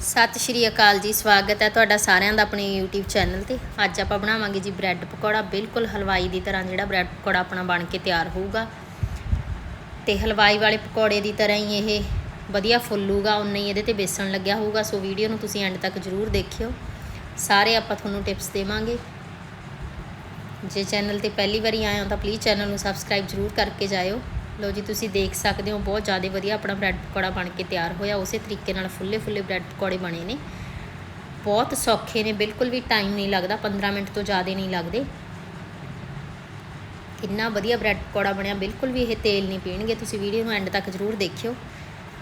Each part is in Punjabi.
ਸਤਿ ਸ਼੍ਰੀ ਅਕਾਲ ਜੀ, ਸਵਾਗਤ ਹੈ ਤੁਹਾਡਾ ਸਾਰਿਆਂ ਦਾ ਆਪਣੇ YouTube ਚੈਨਲ ਤੇ। ਅੱਜ ਆਪਾਂ ਬਣਾਵਾਂਗੇ ਜੀ ਬ੍ਰੈਡ ਪਕੌੜਾ, ਬਿਲਕੁਲ ਹਲਵਾਈ ਦੀ ਤਰ੍ਹਾਂ ਜਿਹੜਾ ਬ੍ਰੈਡ ਪਕੌੜਾ ਆਪਣਾ ਬਣ ਕੇ ਤਿਆਰ ਹੋਊਗਾ। ਤੇ ਹਲਵਾਈ ਵਾਲੇ ਪਕੌੜੇ ਦੀ ਤਰ੍ਹਾਂ ਹੀ ਇਹ ਵਧੀਆ ਫੁੱਲੂਗਾ ਉਨਾ ਹੀ ਇਹਦੇ ਤੇ ਬੇਸਣ ਲੱਗਿਆ ਹੋਊਗਾ। ਸੋ ਵੀਡੀਓ ਨੂੰ ਤੁਸੀਂ ਐਂਡ ਤੱਕ ਜ਼ਰੂਰ ਦੇਖਿਓ। ਸਾਰੇ ਆਪਾਂ ਤੁਹਾਨੂੰ ਟਿਪਸ ਦੇਵਾਂਗੇ। ਜੇ ਚੈਨਲ ਤੇ ਪਹਿਲੀ ਵਾਰੀ ਆਏ ਹੋ ਤਾਂ ਪਲੀਜ਼ ਚੈਨਲ ਨੂੰ ਸਬਸਕ੍ਰਾਈਬ ਜ਼ਰੂਰ ਕਰਕੇ ਜਾਇਓ। ਲੋ ਜੀ, ਤੁਸੀਂ ਦੇਖ ਸਕਦੇ ਹੋ, ਬਹੁਤ ਜ਼ਿਆਦਾ ਵਧੀਆ ਆਪਣਾ ਬ੍ਰੈਡ ਪਕੌੜਾ ਬਣ ਕੇ ਤਿਆਰ ਹੋਇਆ। ਉਸੇ ਤਰੀਕੇ ਨਾਲ ਫੁੱਲੇ ਫੁੱਲੇ ਬ੍ਰੈਡ ਪਕੌੜੇ ਬਣੇ ਨੇ। ਬਹੁਤ ਸੌਖੇ ਨੇ, ਬਿਲਕੁਲ ਵੀ ਟਾਈਮ ਨਹੀਂ ਲੱਗਦਾ 15 ਮਿੰਟ ਤੋਂ ਜ਼ਿਆਦਾ ਨਹੀਂ ਲੱਗਦੇ। ਕਿੰਨਾ ਵਧੀਆ ਬ੍ਰੈਡ ਪਕੌੜਾ ਬਣਿਆ, ਬਿਲਕੁਲ ਵੀ ਇਹ ਤੇਲ ਨਹੀਂ ਪੀਣਗੇ। ਤੁਸੀਂ ਵੀਡੀਓ ਨੂੰ ਐਂਡ ਤੱਕ ਜ਼ਰੂਰ ਦੇਖਿਓ।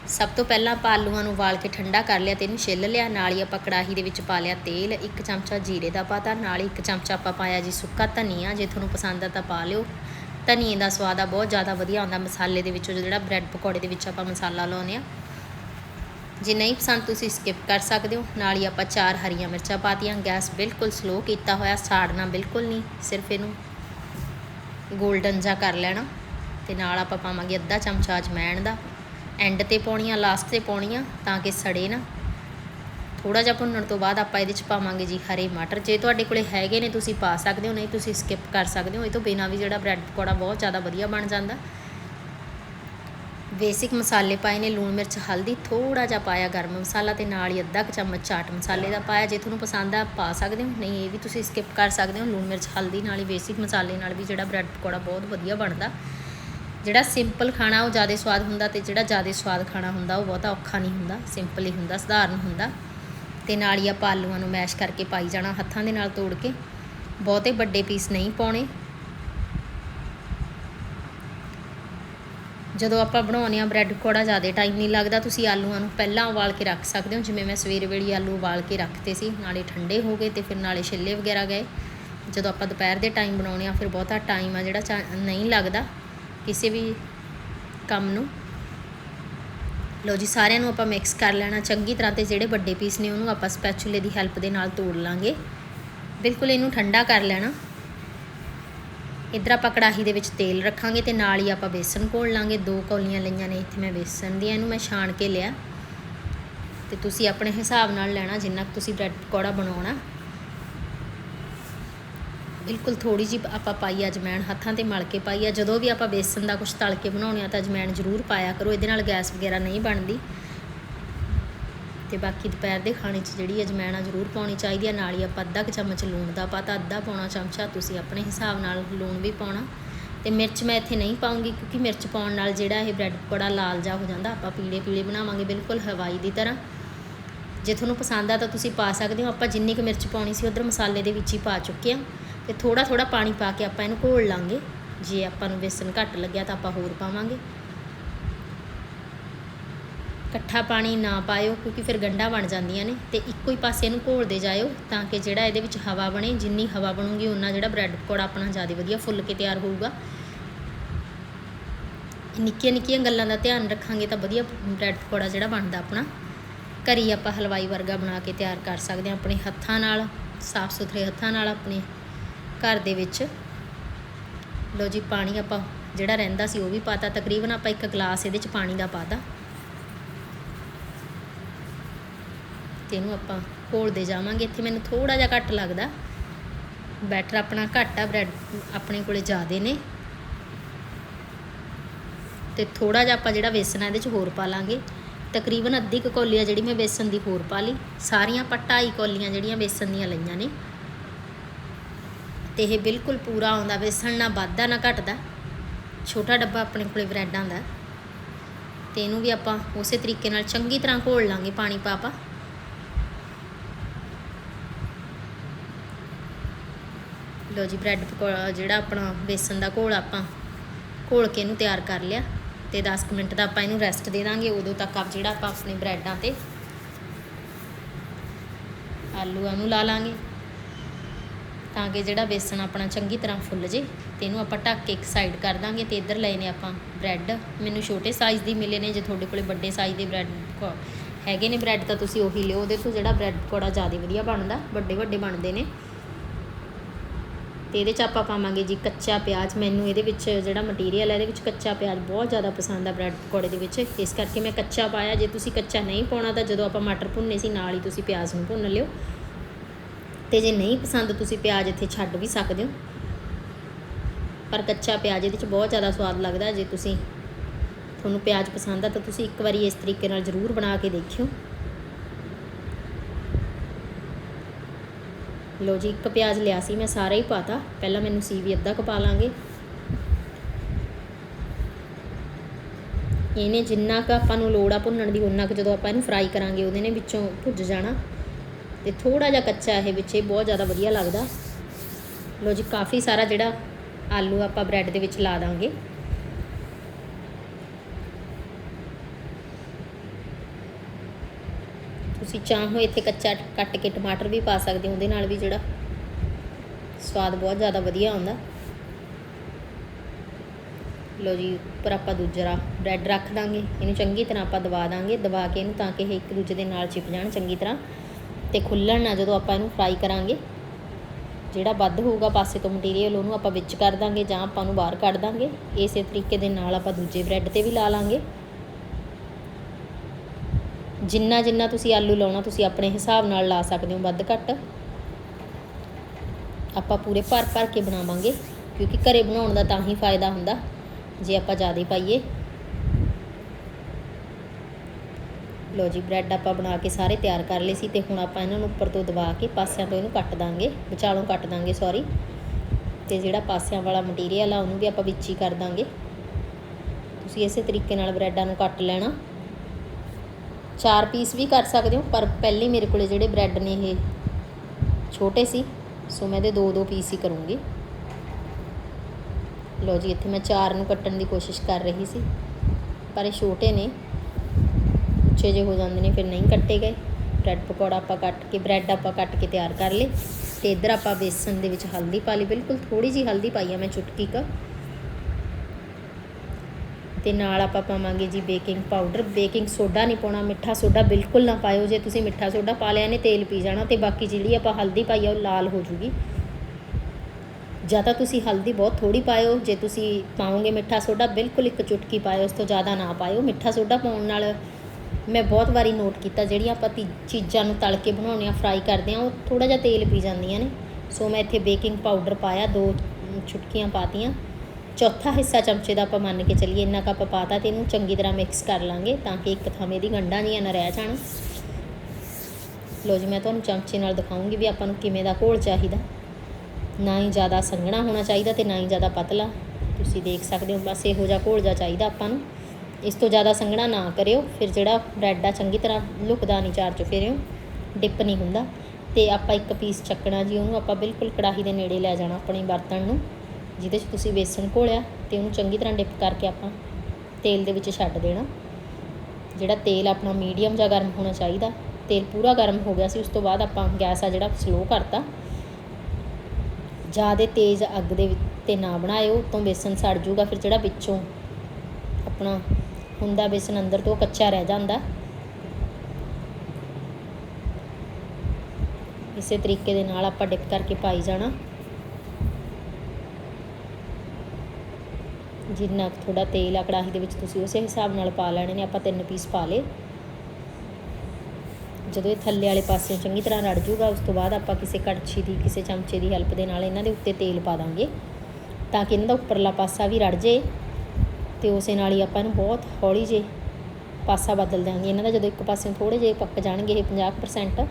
ਸਭ ਤੋਂ ਪਹਿਲਾਂ ਆਪਾਂ ਆਲੂਆਂ ਨੂੰ ਉਬਾਲ ਕੇ ਠੰਡਾ ਕਰ ਲਿਆ ਤੇ ਇਹਨੂੰ ਛਿੱਲ ਲਿਆ। ਨਾਲ ਹੀ ਆਪਾਂ ਕੜਾਹੀ ਦੇ ਵਿੱਚ ਪਾ ਲਿਆ ਤੇਲ, ਇੱਕ ਚਮਚਾ ਜੀਰੇ ਦਾ ਪਾਤਾ। ਨਾਲ ਹੀ ਇੱਕ ਚਮਚਾ ਆਪਾਂ ਪਾਇਆ ਜੀ ਸੁੱਕਾ ਧਨੀਆ। ਜੇ ਤੁਹਾਨੂੰ ਪਸੰਦ ਆ ਤਾਂ ਪਾ ਲਿਓ। ਧਨੀਏ ਦਾ ਸਵਾਦ ਆ, ਬਹੁਤ ਜ਼ਿਆਦਾ ਵਧੀਆ ਆਉਂਦਾ ਮਸਾਲੇ ਦੇ ਵਿੱਚੋਂ, ਜਿਹੜਾ ਬ੍ਰੈਡ ਪਕੌੜੇ ਦੇ ਵਿੱਚ ਆਪਾਂ ਮਸਾਲਾ ਲਾਉਂਦੇ ਆ ਜੇ ਨਹੀਂ ਪਸੰਦ, ਤੁਸੀਂ ਸਕਿਪ ਕਰ ਸਕਦੇ ਹੋ। ਨਾਲ ਹੀ ਆਪਾਂ ਚਾਰ ਹਰੀਆਂ ਮਿਰਚਾਂ ਪਾਤੀਆਂ ਗੈਸ ਬਿਲਕੁਲ ਸਲੋ ਕੀਤਾ ਹੋਇਆ, ਸਾੜਨਾ ਬਿਲਕੁਲ ਨਹੀਂ, ਸਿਰਫ ਇਹਨੂੰ 골ਡਨ ਜਾ ਕਰ ਲੈਣਾ। ਤੇ ਨਾਲ ਆਪਾਂ ਪਾਵਾਂਗੇ ਅੱਧਾ ਚਮਚਾ ਅਜਮੈਣ ਦਾ। ਐਂਡ ਤੇ ਪਾਉਣੀਆਂ ਲਾਸਟ ਤੇ ਪਾਉਣੀਆਂ, ਤਾਂ ਕਿ ਸੜੇ ਨਾ। ਥੋੜਾ ਜਿਹਾ ਭੁੰਨਣ ਤੋਂ ਬਾਅਦ ਆਪਾਂ ਇਹਦੇ ਚ ਪਾਵਾਂਗੇ ਜੀ ਹਰੇ ਮਟਰ। ਜੇ ਤੁਹਾਡੇ ਕੋਲੇ ਹੈਗੇ ਨੇ, ਤੁਸੀਂ ਪਾ ਸਕਦੇ ਹੋ, ਨਹੀਂ ਤੁਸੀਂ ਸਕਿਪ ਕਰ ਸਕਦੇ ਹੋ। ਇਹ ਤੋਂ ਬਿਨਾ ਵੀ ਜਿਹੜਾ ਬ੍ਰੈਡ ਪਕੌੜਾ ਬਹੁਤ ਜ਼ਿਆਦਾ ਵਧੀਆ ਬਣ ਜਾਂਦਾ। ਬੇਸਿਕ ਮਸਾਲੇ ਪਾਏ ਨੇ, ਲੂਣ ਮਿਰਚ, ਹਲਦੀ ਥੋੜਾ ਜਿਹਾ ਪਾਇਆ ਗਰਮ ਮਸਾਲਾ ਤੇ ਨਾਲ ਹੀ ਅੱਧਾ ਕੁ ਚਮਚ ਚਾਟ ਮਸਾਲੇ ਦਾ ਪਾਇਆ। ਜੇ ਤੁਹਾਨੂੰ ਪਸੰਦ ਆ, ਪਾ ਸਕਦੇ ਹੋ। ਨਹੀਂ, ਇਹ ਵੀ ਤੁਸੀਂ ਸਕਿਪ ਕਰ ਸਕਦੇ ਹੋ। ਲੂਣ ਮਿਰਚ, ਹਲਦੀ ਨਾਲ ਹੀ ਬੇਸਿਕ ਮਸਾਲੇ ਨਾਲ ਵੀ ਜਿਹੜਾ ਬ੍ਰੈਡ ਪਕੌੜਾ ਬਹੁਤ ਵਧੀਆ ਬਣਦਾ। ਜਿਹੜਾ ਸਿੰਪਲ ਖਾਣਾ, ਉਹ ਜ਼ਿਆਦਾ ਸਵਾਦ ਹੁੰਦਾ ਤੇ ਜਿਹੜਾ ਜ਼ਿਆਦਾ ਸਵਾਦ ਖਾਣਾ ਹੁੰਦਾ, ਉਹ ਬਹੁਤਾ ਔਖਾ ਨਹੀਂ ਹੁੰਦਾ। ਸਿੰਪਲ ਹੀ ਹੁੰਦਾ, ਸਧਾਰਨ ਹੁੰਦਾ। ਤੇ ਨਾਲ ਹੀ ਆਪਾਂ ਆਲੂਆਂ ਨੂੰ ਮੈਸ਼ ਕਰਕੇ ਪਾਈ ਜਾਣਾ ਹੱਥਾਂ ਦੇ ਨਾਲ ਤੋੜ ਕੇ। ਬਹੁਤੇ ਵੱਡੇ ਪੀਸ ਨਹੀਂ ਪਾਉਣੇ। ਜਦੋਂ ਆਪਾਂ ਬਣਾਉਂਦੇ ਆ ਬ੍ਰੈਡ ਪਕੌੜਾ, ਜ਼ਿਆਦਾ ਟਾਈਮ ਨਹੀਂ ਲੱਗਦਾ। ਤੁਸੀਂ ਆਲੂਆਂ ਨੂੰ ਪਹਿਲਾਂ ਉਬਾਲ ਕੇ ਰੱਖ ਸਕਦੇ ਹੋ। ਜਿਵੇਂ ਮੈਂ ਸਵੇਰੇ ਵੇਲੇ ਆਲੂ ਉਬਾਲ ਕੇ ਰੱਖਤੇ ਸੀ, ਨਾਲੇ ਠੰਡੇ ਹੋ ਗਏ ਤੇ ਫਿਰ ਨਾਲੇ ਛਿੱਲੇ ਵਗੈਰਾ ਗਏ। ਜਦੋਂ ਆਪਾਂ ਦੁਪਹਿਰ ਦੇ ਟਾਈਮ ਬਣਾਉਣੇ ਆ ਫਿਰ ਬਹੁਤਾ ਟਾਈਮ ਆ ਜਿਹੜਾ ਚਾ- ਨਹੀਂ ਲੱਗਦਾ ਕਿਸੇ ਵੀ ਕੰਮ ਨੂੰ। ਲਓ ਜੀ, ਸਾਰਿਆਂ ਨੂੰ ਆਪਾਂ ਮਿਕਸ ਕਰ ਲੈਣਾ। ਚੰਗੀ ਤਰ੍ਹਾਂ ਤੇ ਜਿਹੜੇ ਵੱਡੇ ਪੀਸ ਨੇ, ਉਹਨੂੰ ਆਪਾਂ ਸਪੈਚੂਲੇ ਦੀ ਹੈਲਪ ਦੇ ਨਾਲ ਤੋੜ ਲਾਂਗੇ। ਬਿਲਕੁਲ ਇਹਨੂੰ ਠੰਡਾ ਕਰ ਲੈਣਾ। ਇੱਧਰ ਆਪਾਂ ਕੜਾਹੀ ਦੇ ਵਿੱਚ ਤੇਲ ਰੱਖਾਂਗੇ ਤੇ ਨਾਲ ਹੀ ਆਪਾਂ ਬੇਸਨ ਘੋਲ ਲਾਂਗੇ। ਦੋ ਕੌਲੀਆਂ ਲਈਆਂ ਨੇ ਇੱਥੇ ਮੈਂ ਬੇਸਨ ਦੀਆਂ, ਇਹਨੂੰ ਮੈਂ ਛਾਣ ਕੇ ਲਿਆ। ਤੇ ਤੁਸੀਂ ਆਪਣੇ ਹਿਸਾਬ ਨਾਲ ਲੈਣਾ, ਜਿੰਨਾ ਕੁ ਤੁਸੀਂ ਬ੍ਰੈਡ ਪਕੌੜਾ ਬਣਾਉਣਾ। ਬਿਲਕੁਲ ਥੋੜੀ ਜਿਹੀ ਆਪਾਂ ਪਾਈ ਅਜਮੈਣ, ਹੱਥਾਂ ਤੇ ਮਲ ਕੇ ਪਾਈ ਆ। ਜਦੋਂ ਵੀ ਆਪਾਂ ਬੇਸਨ ਦਾ ਕੁਝ ਤਲ ਕੇ ਬਣਾਉਣੇ ਆ ਤਾਂ ਅਜਮੈਣ ਜ਼ਰੂਰ ਪਾਇਆ ਕਰੋ। ਇਹਦੇ ਨਾਲ ਗੈਸ ਵਗੈਰਾ ਨਹੀਂ ਬਣਦੀ। ਤੇ ਬਾਕੀ ਦੁਪਹਿਰ ਦੇ ਖਾਣੇ 'ਚ ਜਿਹੜੀ ਅਜਮੈਣ ਆ ਜ਼ਰੂਰ ਪਾਉਣੀ ਚਾਹੀਦੀ ਆ। ਨਾਲ ਹੀ ਆਪਾਂ ਅੱਧਾ ਕੁ ਚਮਚ ਲੂਣ ਦਾ ਪਾਤਾ ਅੱਧਾ ਪਾਉਣਾ ਚਮਚਾ ਤੁਸੀਂ ਆਪਣੇ ਹਿਸਾਬ ਨਾਲ ਲੂਣ ਵੀ ਪਾਉਣਾ। ਤੇ ਮਿਰਚ ਮੈਂ ਇੱਥੇ ਨਹੀਂ ਪਾਉਂਗੀ ਕਿਉਂਕਿ ਮਿਰਚ ਪਾਉਣ ਨਾਲ ਜਿਹੜਾ ਇਹ ਬ੍ਰੈਡ ਪਕੌੜਾ ਲਾਲ ਜਾ ਹੋ ਜਾਂਦਾ। ਆਪਾਂ ਪੀਲੇ ਪੀਲੇ ਬਣਾਵਾਂਗੇ ਬਿਲਕੁਲ ਹਵਾਈ ਦੀ ਤਰ੍ਹਾਂ। ਜੇ ਤੁਹਾਨੂੰ ਪਸੰਦ ਆ ਤਾਂ ਤੁਸੀਂ ਪਾ ਸਕਦੇ ਹੋ। ਆਪਾਂ ਜਿੰਨੀ ਕੁ ਮਿਰਚ ਪਾਉਣੀ ਸੀ ਉਧਰ ਮਸਾਲੇ ਦੇ ਵਿੱਚ ਹੀ ਪਾ ਚੁੱਕੇ ਆ। ਤੇ ਥੋੜਾ ਥੋੜਾ ਪਾਣੀ ਪਾ ਕੇ ਆਪਾਂ ਇਹਨੂੰ ਘੋਲ ਲਾਂਗੇ। ਜੇ ਆਪਾਂ ਨੂੰ ਬੇਸਨ ਘੱਟ ਲੱਗਿਆ ਤਾਂ ਆਪਾਂ ਹੋਰ ਪਾਵਾਂਗੇ। ਇਕੱਠਾ ਪਾਣੀ ਨਾ ਪਾਇਓ ਕਿਉਂਕਿ ਫਿਰ ਗੰਢਾਂ ਬਣ ਜਾਂਦੀਆਂ ਨੇ ਤੇ ਇੱਕੋ ਹੀ ਪਾਸੇ ਇਹਨੂੰ ਘੋਲਦੇ ਜਾਇਓ ਤਾਂ ਕਿ ਜਿਹੜਾ ਇਹਦੇ ਵਿੱਚ ਹਵਾ ਬਣੇ, ਜਿੰਨੀ ਹਵਾ ਬਣੂਗੀ ਉਨਾ ਜਿਹੜਾ ਬ੍ਰੈਡ ਪਕੌੜਾ ਆਪਣਾ ਜ਼ਿਆਦਾ ਵਧੀਆ ਫੁੱਲ ਕੇ ਤਿਆਰ ਹੋਊਗਾ। ਨਿੱਕੀਆਂ ਨਿੱਕੀਆਂ ਗੱਲਾਂ ਦਾ ਧਿਆਨ ਰੱਖਾਂਗੇ ਤਾਂ ਵਧੀਆ ਬ੍ਰੈਡ ਪਕੌੜਾ ਜਿਹੜਾ ਬਣਦਾ ਆਪਣਾ। ਘਰੀ ਆਪਾਂ ਹਲਵਾਈ ਵਰਗਾ ਬਣਾ ਕੇ ਤਿਆਰ ਕਰ ਸਕਦੇ ਹਾਂ ਆਪਣੇ ਹੱਥਾਂ ਨਾਲ ਸਾਫ਼ ਸੁਥਰੇ ਹੱਥਾਂ ਨਾਲ ਆਪਣੇ ਘਰ ਦੇ ਵਿੱਚ। ਲਓ ਜੀ, ਪਾਣੀ ਆਪਾਂ ਜਿਹੜਾ ਰਹਿੰਦਾ ਸੀ ਉਹ ਵੀ ਪਾਤਾ। ਤਕਰੀਬਨ ਆਪਾਂ ਇੱਕ ਗਲਾਸ ਇਹਦੇ ਚ ਪਾਣੀ ਦਾ ਪਾਤਾ। ਤੇ ਇਹਨੂੰ ਆਪਾਂ ਘੋਲਦੇ ਜਾਵਾਂਗੇ। ਇੱਥੇ ਮੈਨੂੰ ਥੋੜਾ ਜਿਹਾ ਘੱਟ ਲੱਗਦਾ। ਬੈਟਰ ਆਪਣਾ ਘੱਟ ਆ, ਬ੍ਰੈਡ ਆਪਣੇ ਕੋਲੇ ਜ਼ਿਆਦੇ ਨੇ। ਤੇ ਥੋੜਾ ਜਿਹਾ ਆਪਾਂ ਜਿਹੜਾ ਵੇਸਣ ਆ, ਇਹਦੇ ਚ ਹੋਰ ਪਾ ਲਾਂਗੇ। ਤਕਰੀਬਨ ਅੱਧੀ ਕੁ ਕੌਲੀ ਆ ਜਿਹੜੀ ਮੈਂ ਵੇਸਣ ਦੀ ਹੋਰ ਪਾ ਲਈ। ਸਾਰੀਆਂ ਆਪਾਂ ਢਾਈ ਕੌਲੀਆਂ ਜਿਹੜੀਆਂ ਵੇਸਣ ਦੀਆਂ ਲਈਆਂ ਨੇ। ਤੇ ਇਹ ਬਿਲਕੁਲ ਪੂਰਾ ਆਉਂਦਾ ਵੇਸਣ ਨਾ ਵੱਧਦਾ ਨਾ ਘਟਦਾ। ਛੋਟਾ ਡੱਬਾ ਆਪਣੇ ਕੋਲੇ ਬ੍ਰੈਡਾਂ ਦਾ। ਤੇ ਇਹਨੂੰ ਵੀ ਆਪਾਂ ਉਸੇ ਤਰੀਕੇ ਨਾਲ ਚੰਗੀ ਤਰ੍ਹਾਂ ਘੋਲ ਲਾਂਗੇ ਪਾਣੀ ਪਾ ਪਾ। ਲੋ ਜੀ, ਬ੍ਰੈਡ ਪਕੌੜਾ ਜਿਹੜਾ ਆਪਣਾ ਬੇਸਨ ਦਾ ਘੋਲ ਆਪਾਂ ਘੋਲ ਕੇ ਇਹਨੂੰ ਤਿਆਰ ਕਰ ਲਿਆ। ਤੇ 10 ਕੁ ਮਿੰਟ ਦਾ ਆਪਾਂ ਇਹਨੂੰ ਰੈਸਟ ਦੇ ਦਾਂਗੇ, ਉਦੋਂ ਤੱਕ ਆਪ ਜਿਹੜਾ ਆਪਾਂ ਆਪਣੇ ਬ੍ਰੈਡਾਂ ਤੇ ਆਲੂਆਂ ਨੂੰ ਲਾ ਲਾਂਗੇ। ਤਾਂ ਕਿ ਜਿਹੜਾ ਬੇਸਣ ਆਪਣਾ ਚੰਗੀ ਤਰ੍ਹਾਂ ਫੁੱਲ ਜੇ ਤੇ ਇਹਨੂੰ ਆਪਾਂ ਢੱਕ ਕੇ ਇੱਕ ਸਾਈਡ ਕਰ ਦਾਂਗੇ ਤੇ ਇੱਧਰ ਲਏ ਨੇ ਆਪਾਂ ਬ੍ਰੈਡ ਮੈਨੂੰ ਛੋਟੇ ਸਾਈਜ਼ ਦੀ ਮਿਲੇ ਨੇ ਜੇ ਤੁਹਾਡੇ ਕੋਲੇ ਵੱਡੇ ਸਾਈਜ਼ ਦੇ ਬ੍ਰੈਡ ਹੈਗੇ ਨੇ ਬ੍ਰੈਡ ਤਾਂ ਤੁਸੀਂ ਉਹੀ ਲਿਓ। ਉਹਦੇ ਤੋਂ ਜਿਹੜਾ ਬ੍ਰੈਡ ਪਕੌੜਾ ਜ਼ਿਆਦਾ ਵਧੀਆ ਬਣਦਾ, ਵੱਡੇ ਵੱਡੇ ਬਣਦੇ ਨੇ। ਤੇ ਇਹਦੇ ਚ ਆਪਾਂ ਪਾਵਾਂਗੇ ਜੀ ਕੱਚਾ ਪਿਆਜ਼। ਮੈਨੂੰ ਇਹਦੇ ਵਿੱਚ ਜਿਹੜਾ ਮਟੀਰੀਅਲ ਹੈ, ਇਹਦੇ ਵਿੱਚ ਕੱਚਾ ਪਿਆਜ਼ ਬਹੁਤ ਜ਼ਿਆਦਾ ਪਸੰਦ ਆ ਬ੍ਰੈਡ ਪਕੌੜੇ ਦੇ ਵਿੱਚ। ਇਸ ਕਰਕੇ ਮੈਂ ਕੱਚਾ ਪਾਇਆ। ਜੇ ਤੁਸੀਂ ਕੱਚਾ ਨਹੀਂ ਪਾਉਣਾ ਤਾਂ ਜਦੋਂ ਆਪਾਂ ਮਟਰ ਭੁੰਨੇ ਸੀ, ਨਾਲ ਹੀ ਤੁਸੀਂ ਪਿਆਜ਼ ਨੂੰ ਭੁੰਨ ਲਿਓ। ਤੇ ਜੇ ਨਹੀਂ ਪਸੰਦ ਤੁਸੀਂ ਪਿਆਜ਼ ਇੱਥੇ ਛੱਡ ਵੀ ਸਕਦੇ ਹੋ। ਪਰ ਕੱਚਾ ਪਿਆਜ਼ ਇਹਦੇ 'ਚ ਬਹੁਤ ਜ਼ਿਆਦਾ ਸਵਾਦ ਲੱਗਦਾ, ਜੇ ਤੁਸੀਂ ਤੁਹਾਨੂੰ ਪਿਆਜ਼ ਪਸੰਦ ਆ ਤਾਂ ਤੁਸੀਂ ਇੱਕ ਵਾਰੀ ਇਸ ਤਰੀਕੇ ਨਾਲ ਜ਼ਰੂਰ ਬਣਾ ਕੇ ਦੇਖਿਓ। ਲੋ ਜੀ, ਇੱਕ ਪਿਆਜ਼ ਲਿਆ ਸੀ ਮੈਂ, ਸਾਰਾ ਹੀ ਪਾਤਾ। ਪਹਿਲਾਂ ਮੈਨੂੰ ਸੀ ਵੀ ਅੱਧਾ ਕੁ ਪਾ ਲਾਂਗੇ। ਇਹਨੇ ਜਿੰਨਾ ਕੁ ਆਪਾਂ ਨੂੰ ਲੋੜ ਆ ਭੁੰਨਣ ਦੀ ਉਨਾ ਕੁ ਜਦੋਂ ਆਪਾਂ ਇਹਨੂੰ ਫਰਾਈ ਕਰਾਂਗੇ, ਉਹਦੇ ਨੇ ਵਿੱਚੋਂ ਭੁੱਜ ਜਾਣਾ। ਤੇ ਥੋੜਾ ਜਿਹਾ ਕੱਚਾ ਇਹ ਵਿੱਚ, ਇਹ ਬਹੁਤ ਜ਼ਿਆਦਾ ਵਧੀਆ ਲੱਗਦਾ। ਲੋ ਜੀ, ਕਾਫੀ ਸਾਰਾ ਜਿਹੜਾ ਆਲੂ ਆਪਾਂ ਬ੍ਰੈਡ ਦੇ ਵਿੱਚ ਲਾ ਦਾਂਗੇ। ਤੁਸੀਂ ਚਾਹੋ ਇੱਥੇ ਕੱਚਾ ਕੱਟ ਕੇ ਟਮਾਟਰ ਵੀ ਪਾ ਸਕਦੇ ਹੋ, ਉਹਦੇ ਨਾਲ ਵੀ ਜਿਹੜਾ ਸਵਾਦ ਬਹੁਤ ਜ਼ਿਆਦਾ ਵਧੀਆ ਆਉਂਦਾ। ਲੋ ਜੀ, ਉੱਪਰ ਆਪਾਂ ਦੂਜਾ ਬ੍ਰੈਡ ਰੱਖ ਦਾਂਗੇ। ਇਹਨੂੰ ਚੰਗੀ ਤਰ੍ਹਾਂ ਆਪਾਂ ਦਬਾ ਦਾਂਗੇ, ਦਬਾ ਕੇ ਇਹਨੂੰ ਤਾਂ ਕਿ ਇਹ ਇੱਕ ਦੂਜੇ ਦੇ ਨਾਲ ਚਿਪ ਜਾਣ ਚੰਗੀ ਤਰ੍ਹਾਂ। ਤੇ ਖੁੱਲਣ ਨਾ ਜਦੋਂ ਆਪਾਂ ਇਹਨੂੰ ਫਰਾਈ ਕਰਾਂਗੇ। ਜਿਹੜਾ ਵੱਧ ਹੋਊਗਾ ਪਾਸੇ ਤੋਂ ਮਟੀਰੀਅਲ ਉਹਨੂੰ ਆਪਾਂ ਵਿੱਚ ਕਰ ਦਾਂਗੇ ਜਾਂ ਆਪਾਂ ਉਹਨੂੰ ਬਾਹਰ ਕੱਢ ਦਾਂਗੇ। ਇਸੇ ਤਰੀਕੇ ਦੇ ਨਾਲ ਆਪਾਂ ਦੂਜੇ ਬ੍ਰੈਡ ਤੇ ਵੀ ਲਾ ਲਾਂਗੇ। ਜਿੰਨਾ ਜਿੰਨਾ ਤੁਸੀਂ ਆਲੂ ਲਾਉਣਾ ਤੁਸੀਂ ਆਪਣੇ ਹਿਸਾਬ ਨਾਲ ਲਾ ਸਕਦੇ ਹੋ ਵੱਧ ਘੱਟ। ਆਪਾਂ ਪੂਰੇ ਭਰ ਭਰ ਕੇ ਬਣਾਵਾਂਗੇ ਕਿਉਂਕਿ ਘਰੇ ਬਣਾਉਣ ਦਾ ਤਾਂ ਹੀ ਫਾਇਦਾ ਹੁੰਦਾ। ਜੇ ਆਪਾਂ ਜ਼ਿਆਦਾ ਪਾਈਏ ਲੋ ਜੀ ਬ੍ਰੈਡ ਆਪਾਂ ਬਣਾ ਕੇ ਸਾਰੇ ਤਿਆਰ ਕਰ ਲਏ ਸੀ ਤੇ ਹੁਣ ਆਪਾਂ ਇਹਨਾਂ ਨੂੰ ਉੱਪਰ ਤੋਂ ਦਬਾ ਕੇ ਪਾਸਿਆਂ ਤੋਂ ਇਹਨੂੰ ਕੱਟ ਦਾਂਗੇ, ਵਿਚਾਲੋਂ ਕੱਟ ਦਾਂਗੇ ਸੌਰੀ ਤੇ ਜਿਹੜਾ ਪਾਸਿਆਂ ਵਾਲਾ ਮਟੀਰੀਅਲ ਆ, ਉਹਨੂੰ ਵੀ ਆਪਾਂ ਵਿੱਚ ਹੀ ਕਰ ਦਾਂਗੇ। ਤੁਸੀਂ ਇਸੇ ਤਰੀਕੇ ਨਾਲ ਬ੍ਰੈਡਾਂ ਨੂੰ ਕੱਟ ਲੈਣਾ। ਚਾਰ ਪੀਸ ਵੀ ਕਰ ਸਕਦੇ ਹੋ, ਪਰ ਪਹਿਲੇ ਮੇਰੇ ਕੋਲੇ ਜਿਹੜੇ ਬ੍ਰੈਡ ਨੇ ਇਹ ਛੋਟੇ ਸੀ, ਸੋ ਮੈਂ ਇਹਦੇ ਦੋ ਦੋ ਪੀਸ ਹੀ ਕਰੂੰਗੀ। ਲੋ ਜੀ, ਇੱਥੇ ਮੈਂ ਚਾਰ ਨੂੰ ਕੱਟਣ ਦੀ ਕੋਸ਼ਿਸ਼ ਕਰ ਰਹੀ ਸੀ, ਪਰ ਇਹ ਛੋਟੇ ਨੇ। ਉੱਚੇ ਜੇ ਹੋ ਜਾਂਦੇ ਨੇ, ਫਿਰ ਨਹੀਂ ਕੱਟੇ ਗਏ। ਬ੍ਰੈਡ ਪਕੌੜਾ ਆਪਾਂ ਕੱਟ ਕੇ, ਬ੍ਰੈਡ ਆਪਾਂ ਕੱਟ ਕੇ ਤਿਆਰ ਕਰ ਲਏ। ਤੇ ਇੱਧਰ ਆਪਾਂ ਬੇਸਨ ਦੇ ਵਿੱਚ ਹਲਦੀ ਪਾ ਲਈ। ਬਿਲਕੁਲ ਥੋੜੀ ਜੀ ਹਲਦੀ ਪਾਈ ਆ ਮੈਂ ਚੁਟਕੀ ਕ। ਤੇ ਨਾਲ ਆਪਾਂ ਪਾਵਾਂਗੇ ਜੀ ਬੇਕਿੰਗ ਪਾਊਡਰ। ਬੇਕਿੰਗ ਸੋਡਾ ਨਹੀਂ ਪਾਉਣਾ, ਮਿੱਠਾ ਸੋਡਾ ਬਿਲਕੁਲ ਨਾ ਪਾਇਓ ਜੇ ਤੁਸੀਂ ਮਿੱਠਾ ਸੋਡਾ ਪਾ ਲਿਆ ਨੇ, ਤੇਲ ਪੀ ਜਾਣਾ ਤੇ ਬਾਕੀ ਜਿਹੜੀ ਆਪਾਂ ਹਲਦੀ ਪਾਈ ਆ ਉਹ ਲਾਲ ਹੋ ਜੂਗੀ। ਜਾਂ ਤਾਂ ਤੁਸੀਂ ਹਲਦੀ ਬਹੁਤ ਥੋੜੀ ਪਾਇਓ, ਜੇ ਤੁਸੀਂ ਪਾਓਗੇ ਮਿੱਠਾ ਸੋਡਾ, ਬਿਲਕੁਲ ਇੱਕ ਚੁਟਕੀ ਪਾਇਓ, ਉਸ ਤੋਂ ਜ਼ਿਆਦਾ ਨਾ ਪਾਇਓ। ਮਿੱਠਾ ਸੋਡਾ ਪਾਉਣ ਨਾਲ ਮੈਂ ਬਹੁਤ ਵਾਰੀ ਨੋਟ ਕੀਤਾ ਜਿਹੜੀਆਂ ਆਪਾਂ ਤੀ- ਚੀਜ਼ਾਂ ਨੂੰ ਤਲ ਕੇ ਬਣਾਉਂਦੇ ਆ ਫਰਾਈ ਕਰਦੇ ਆ ਉਹ ਥੋੜਾ ਜਿਹਾ ਤੇਲ ਪੀ ਜਾਂਦੀਆਂ ਨੇ। ਸੋ ਮੈਂ ਇੱਥੇ ਬੇਕਿੰਗ ਪਾਊਡਰ ਪਾਇਆ ਦੋ ਅਮ, ਚੁਟਕੀਆਂ ਪਾਤੀਆਂ। ਚੌਥਾ ਹਿੱਸਾ ਚਮਚੇ ਦਾ ਆਪਾਂ ਮੰਨ ਕੇ ਚੱਲੀਏ ਇੰਨਾ ਕੁ ਆਪਾਂ ਪਾਤਾ ਤੇ ਇਹਨੂੰ ਚੰਗੀ ਤਰ੍ਹਾਂ ਮਿਕਸ ਕਰ ਲਾਂਗੇ ਤਾਂ ਕਿ ਇੱਕ ਥਾਂ ਦੀ ਗੰਢਾਂ ਜੀਆਂ ਨਾ ਰਹਿ ਜਾਣ। ਲੋ ਜੀ ਮੈਂ ਤੁਹਾਨੂੰ ਚਮਚੇ ਨਾਲ ਦਿਖਾਉਂਗੀ ਵੀ ਆਪਾਂ ਨੂੰ ਕਿਵੇਂ ਦਾ ਘੋਲ ਚਾਹੀਦਾ। ਨਾ ਹੀ ਜ਼ਿਆਦਾ ਸੰਘਣਾ ਹੋਣਾ ਚਾਹੀਦਾ ਤੇ ਨਾ ਹੀ ਜ਼ਿਆਦਾ ਪਤਲਾ। ਤੁਸੀਂ ਦੇਖ ਸਕਦੇ ਹੋ ਬਸ ਇਹੋ ਜਿਹਾ ਘੋਲ ਜਿਹਾ ਚਾਹੀਦਾ ਆਪਾਂ ਨੂੰ। ਇਸ ਤੋਂ ਜ਼ਿਆਦਾ ਸੰਘਣਾ ਨਾ ਕਰਿਓ, ਫਿਰ ਜਿਹੜਾ ਬ੍ਰੈਡ ਆ ਚੰਗੀ ਤਰ੍ਹਾਂ ਲੁਕਦਾ ਨਹੀਂ ਚਾਰ ਚ ਫੇਰਿਓ ਡਿਪ ਨਹੀਂ ਹੁੰਦਾ। ਤੇ ਆਪਾਂ ਇੱਕ ਪੀਸ ਚੱਕਣਾ ਜੀ, ਉਹਨੂੰ ਆਪਾਂ ਬਿਲਕੁਲ ਕੜਾਹੀ ਦੇ ਨੇੜੇ ਲੈ ਜਾਣਾ ਆਪਣੇ ਬਰਤਨ ਨੂੰ, ਜਿਹਦੇ 'ਚ ਤੁਸੀਂ ਬੇਸਣ ਘੋਲਿਆ ਤੇ ਉਹਨੂੰ ਚੰਗੀ ਤਰ੍ਹਾਂ ਡਿਪ ਕਰਕੇ ਆਪਾਂ ਤੇਲ ਦੇ ਵਿੱਚ ਛੱਡ ਦੇਣਾ। ਜਿਹੜਾ ਤੇਲ ਆਪਣਾ ਮੀਡੀਅਮ ਜਾਂ ਗਰਮ ਹੋਣਾ ਚਾਹੀਦਾ, ਤੇਲ ਪੂਰਾ ਗਰਮ ਹੋ ਗਿਆ ਸੀ, ਉਸ ਤੋਂ ਬਾਅਦ ਆਪਾਂ ਗੈਸ ਆ ਜਿਹੜਾ ਸਲੋ ਕਰਤਾ। ਜ਼ਿਆਦਾ ਤੇਜ਼ ਅੱਗ ਦੇ ਤੇ ਨਾ ਬਣਾਇਓ, ਉਤੋਂ ਬੇਸਣ ਸੜ ਜਾਊਗਾ, ਫਿਰ ਜਿਹੜਾ ਵਿੱਚੋਂ ਆਪਣਾ ਹੁੰਦਾ ਬੇਸਨ ਅੰਦਰ ਤੋਂ ਕੱਚਾ ਰਹਿ ਜਾਂਦਾ। ਇਸੇ ਤਰੀਕੇ ਦੇ ਨਾਲ ਆਪਾਂ ਡਿਪ ਕਰਕੇ ਪਾਈ ਜਾਣਾ। ਜਿੰਨਾ ਕੁ ਥੋੜਾ ਤੇਲ ਆ ਕੜਾਹੀ ਦੇ ਵਿੱਚ ਤੁਸੀਂ ਉਸੇ ਹਿਸਾਬ ਨਾਲ ਪਾ ਲੈਣੇ ਨੇ, ਆਪਾਂ ਤਿੰਨ ਪੀਸ ਪਾ ਲਏ। ਜਦੋਂ ਇਹ ਥੱਲੇ ਵਾਲੇ ਪਾਸੇ ਚੰਗੀ ਤਰ੍ਹਾਂ ਰੜ ਜੂਗਾ, ਉਸ ਤੋਂ ਬਾਅਦ ਆਪਾਂ ਕਿਸੇ ਕੜਛੀ ਦੀ, ਕਿਸੇ ਚਮਚੇ ਦੀ ਹੈਲਪ ਦੇ ਨਾਲ ਇਹਨਾਂ ਦੇ ਉੱਤੇ ਤੇਲ ਪਾ ਦਾਂਗੇ। ਤਾਂ ਕਿ ਇਹਨਾਂ ਦਾ ਉੱਪਰਲਾ ਪਾਸਾ ਵੀ ਰੜ ਜੇ। ਤੇ ਉਸੇ ਨਾਲ ਹੀ ਆਪਾਂ ਇਹਨੂੰ ਬਹੁਤ ਹੌਲੀ ਜੇ ਪਾਸਾ ਬਦਲ ਦਿਆਂਗੇ। ਇਹਨਾਂ ਦਾ ਜਦੋਂ ਇੱਕ ਪਾਸੇ ਥੋੜੇ ਜਿਹੇ ਪੱਕ ਜਾਣਗੇ ਇਹ 50%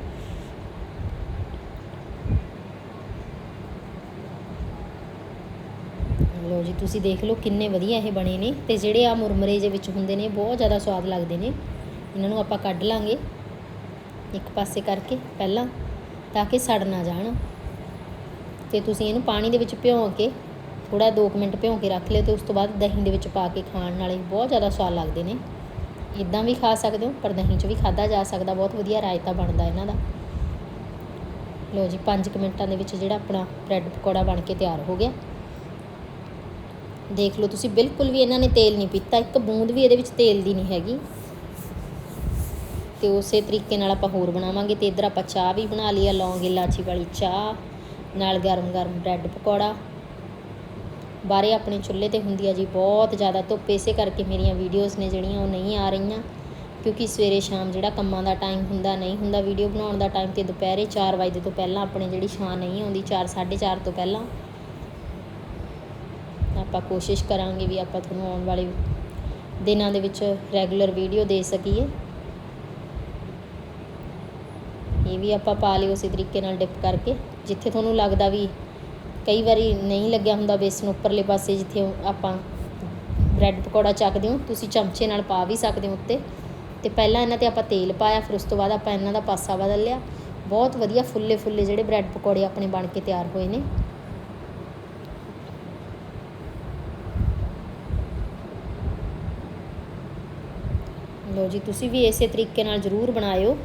ਲੋ ਜੀ, ਤੁਸੀਂ ਦੇਖ ਲਓ ਕਿੰਨੇ ਵਧੀਆ ਇਹ ਬਣੇ ਨੇ ਤੇ ਜਿਹੜੇ ਆ ਮੁਰਮਰੇ ਜੇ ਵਿੱਚ ਹੁੰਦੇ ਨੇ ਬਹੁਤ ਜ਼ਿਆਦਾ ਸਵਾਦ ਲੱਗਦੇ ਨੇ। ਇਹਨਾਂ ਨੂੰ ਆਪਾਂ ਕੱਢ ਲਾਂਗੇ ਇੱਕ ਪਾਸੇ ਕਰਕੇ ਪਹਿਲਾਂ, ਤਾਂ ਕਿ ਸੜ ਨਾ ਜਾਣ। ਤੇ ਤੁਸੀਂ ਇਹਨੂੰ ਪਾਣੀ ਦੇ ਵਿੱਚ ਭਿਉਂ ਕੇ ਥੋੜਾ 2 ਮਿੰਟ ਭਿਉਂ ਕੇ ਰੱਖ ਲਿਓ ਤੇ ਉਸ ਤੋਂ ਬਾਅਦ ਦਹੀਂ ਦੇ ਵਿੱਚ ਪਾ ਕੇ ਖਾਣ ਨਾਲੇ ਬਹੁਤ ਜ਼ਿਆਦਾ ਸਵਾਦ ਲੱਗਦੇ ਨੇ। ਇਦਾਂ ਵੀ ਖਾ ਸਕਦੇ ਹੋ, ਪਰ ਦਹੀਂ 'ਚ ਵੀ ਖਾਦਾ ਜਾ ਸਕਦਾ, ਬਹੁਤ ਵਧੀਆ ਰਾਇਤਾ ਬਣਦਾ ਇਹਨਾਂ ਦਾ। ਲਓ ਜੀ 5 ਮਿੰਟਾਂ ਦੇ ਵਿੱਚ ਜਿਹੜਾ ਆਪਣਾ ਬ੍ਰੈਡ ਪਕੌੜਾ ਬਣ ਕੇ ਤਿਆਰ ਹੋ ਗਿਆ। ਦੇਖ ਲਓ ਤੁਸੀਂ, ਬਿਲਕੁਲ ਵੀ ਇਹਨਾਂ ਨੇ ਤੇਲ ਨਹੀਂ ਪੀਤਾ, ਇੱਕ ਬੂੰਦ ਵੀ ਇਹਦੇ ਵਿੱਚ ਤੇਲ ਦੀ ਨਹੀਂ ਹੈਗੀ। ਤੇ ਉਸੇ ਤਰੀਕੇ ਨਾਲ ਆਪਾਂ ਹੋਰ ਬਣਾਵਾਂਗੇ ਤੇ ਇਧਰ ਆਪਾਂ ਚਾਹ ਵੀ ਬਣਾ ਲਈ ਆ, ਲੌਂਗ, ਇਲਾਚੀ ਵਾਲੀ ਚਾਹ, ਨਾਲ ਗਰਮ-ਗਰਮ ਬ੍ਰੈਡ ਪਕੌੜਾ। ਬਾਰੇ ਆਪਣੇ ਚੁੱਲ੍ਹੇ ਤੇ ਹੁੰਦੀ ਆ ਜੀ ਬਹੁਤ ਜ਼ਿਆਦਾ ਧੁੱਪ, ਇਸੇ ਕਰਕੇ ਮੇਰੀਆਂ ਵੀਡੀਓਜ਼ ਨੇ ਜਿਹੜੀਆਂ ਉਹ ਨਹੀਂ ਆ ਰਹੀਆਂ। ਕਿਉਂਕਿ ਸਵੇਰੇ ਸ਼ਾਮ ਜਿਹੜਾ ਕੰਮਾਂ ਦਾ ਟਾਈਮ ਹੁੰਦਾ, ਨਹੀਂ ਹੁੰਦਾ ਵੀਡੀਓ ਬਣਾਉਣ ਦਾ ਟਾਈਮ ਤੇ ਦੁਪਹਿਰੇ 4 ਵਜੇ ਤੋਂ ਪਹਿਲਾਂ ਆਪਣੇ ਜਿਹੜੀ ਛਾਂ ਨਹੀਂ ਆਉਂਦੀ 4 4:30 ਤੋਂ ਪਹਿਲਾਂ ਆਪਾਂ ਕੋਸ਼ਿਸ਼ ਕਰਾਂਗੇ ਵੀ ਆਪਾਂ ਤੁਹਾਨੂੰ ਆਉਣ ਵਾਲੇ ਦਿਨਾਂ ਦੇ ਵਿੱਚ ਰੈਗੂਲਰ ਵੀਡੀਓ ਦੇ ਸਕੀਏ। ਇਹ ਵੀ ਆਪਾਂ ਪਾ ਲਿਓ ਉਸੇ ਤਰੀਕੇ ਨਾਲ ਡਿਪ ਕਰਕੇ। ਜਿੱਥੇ ਤੁਹਾਨੂੰ ਲੱਗਦਾ ਵੀ ਕਈ ਵਾਰੀ ਨਹੀਂ ਲੱਗਿਆ ਹੁੰਦਾ ਬੇਸਨ ਉੱਪਰਲੇ ਪਾਸੇ ਜਿੱਥੇ ਆਪਾਂ ਬ੍ਰੈਡ ਪਕੌੜਾ ਚੱਕਦੇ ਹੋ, ਤੁਸੀਂ ਚਮਚੇ ਨਾਲ ਪਾ ਵੀ ਸਕਦੇ ਹੋ ਉੱਤੇ। ਤੇ ਪਹਿਲਾਂ ਇਹਨਾਂ ਤੇ ਆਪਾਂ ਤੇਲ ਪਾਇਆ, ਫਿਰ ਉਸ ਤੋਂ ਬਾਅਦ ਆਪਾਂ ਇਹਨਾਂ ਦਾ ਪਾਸਾ ਬਦਲ ਲਿਆ। ਬਹੁਤ ਵਧੀਆ ਫੁੱਲੇ ਫੁੱਲੇ ਜਿਹੜੇ ਬ੍ਰੈਡ ਪਕੌੜੇ ਆਪਣੇ ਬਣ ਕੇ ਤਿਆਰ ਹੋਏ ਨੇ। ਲਓ ਜੀ, ਤੁਸੀਂ ਵੀ ਇਸੇ ਤਰੀਕੇ ਨਾਲ ਜ਼ਰੂਰ ਬਣਾਇਓ।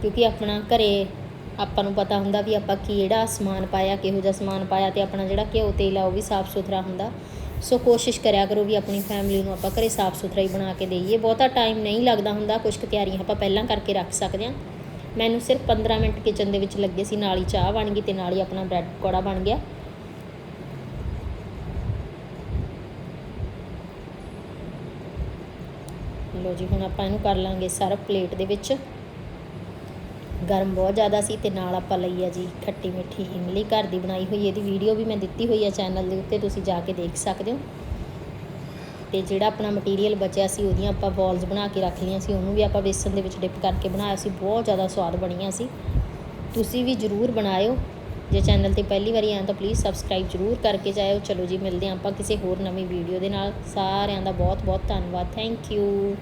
ਕਿਉਂਕਿ ਆਪਣਾ ਘਰੇ ਆਪਾਂ ਨੂੰ ਪਤਾ ਹੁੰਦਾ ਵੀ ਆਪਾਂ ਕਿਹੜਾ ਸਮਾਨ ਪਾਇਆ, ਕਿਹੋ ਜਿਹਾ ਸਮਾਨ ਪਾਇਆ ਤੇ ਆਪਣਾ ਜਿਹੜਾ ਘਿਓ, ਤੇਲ ਆ ਉਹ ਵੀ ਸਾਫ਼ ਸੁਥਰਾ ਹੁੰਦਾ। ਸੋ ਕੋਸ਼ਿਸ਼ ਕਰਿਆ ਕਰੋ ਵੀ ਆਪਣੀ ਫੈਮਿਲੀ ਨੂੰ ਆਪਾਂ ਘਰੇ ਸਾਫ਼ ਸੁਥਰਾ ਹੀ ਬਣਾ ਕੇ ਦੇਈਏ। ਬਹੁਤਾ ਟਾਈਮ ਨਹੀਂ ਲੱਗਦਾ ਹੁੰਦਾ ਕੁਝ ਕੁ ਤਿਆਰੀਆਂ ਆਪਾਂ ਪਹਿਲਾਂ ਕਰਕੇ ਰੱਖ ਸਕਦੇ ਹਾਂ। ਮੈਨੂੰ ਸਿਰਫ 15 ਮਿੰਟ ਕਿਚਨ ਦੇ ਵਿੱਚ ਲੱਗੇ ਸੀ, ਨਾਲ ਹੀ ਚਾਹ ਬਣ ਗਈ ਤੇ ਨਾਲ ਹੀ ਆਪਣਾ ਬ੍ਰੈਡ ਪਕੌੜਾ ਬਣ ਗਿਆ। ਲੋ ਜੀ, ਹੁਣ ਆਪਾਂ ਇਹਨੂੰ ਕਰ ਲਾਂਗੇ ਸਰਵ ਪਲੇਟ ਦੇ ਵਿੱਚ। ਗਰਮ ਬਹੁਤ ਜ਼ਿਆਦਾ ਸੀ ਤੇ ਨਾਲ ਆਪਾਂ ਲਈ ਆ ਜੀ ਖੱਟੀ ਮਿੱਠੀ ਇਮਲੀ, ਘਰ ਦੀ ਬਣਾਈ ਹੋਈ ਇਹਦੀ ਵੀਡੀਓ ਵੀ ਮੈਂ ਦਿੱਤੀ ਹੋਈ ਆ ਚੈਨਲ ਦੇ ਉੱਤੇ, ਤੁਸੀਂ ਜਾ ਕੇ ਦੇਖ ਸਕਦੇ ਹੋ। ਤੇ ਜਿਹੜਾ ਆਪਣਾ ਮਟੀਰੀਅਲ ਬਚਿਆ ਸੀ, ਉਹਦੀਆਂ ਆਪਾਂ ਬੋਲਸ ਬਣਾ ਕੇ ਰੱਖ ਲਈਆਂ ਸੀ, ਉਹਨੂੰ ਵੀ ਆਪਾਂ ਬੇਸਨ ਦੇ ਵਿੱਚ ਡਿਪ ਕਰਕੇ ਬਣਾਇਆ ਸੀ। ਬਹੁਤ ਜ਼ਿਆਦਾ ਸਵਾਦ ਬਣੀਆਂ ਸੀ। ਤੁਸੀਂ ਵੀ ਜਰੂਰ ਬਣਾਇਓ। ਜੇ ਚੈਨਲ ਤੇ ਪਹਿਲੀ ਵਾਰੀ ਆਏ ਤਾਂ ਪਲੀਜ਼ ਸਬਸਕ੍ਰਾਈਬ ਜਰੂਰ ਕਰਕੇ ਜਾਇਓ। ਚਲੋ ਜੀ, ਮਿਲਦੇ ਹਾਂ ਆਪਾਂ ਕਿਸੇ ਹੋਰ ਨਵੀਂ ਵੀਡੀਓ ਦੇ ਨਾਲ। ਸਾਰਿਆਂ ਦਾ ਬਹੁਤ ਬਹੁਤ ਧੰਨਵਾਦ। Thank you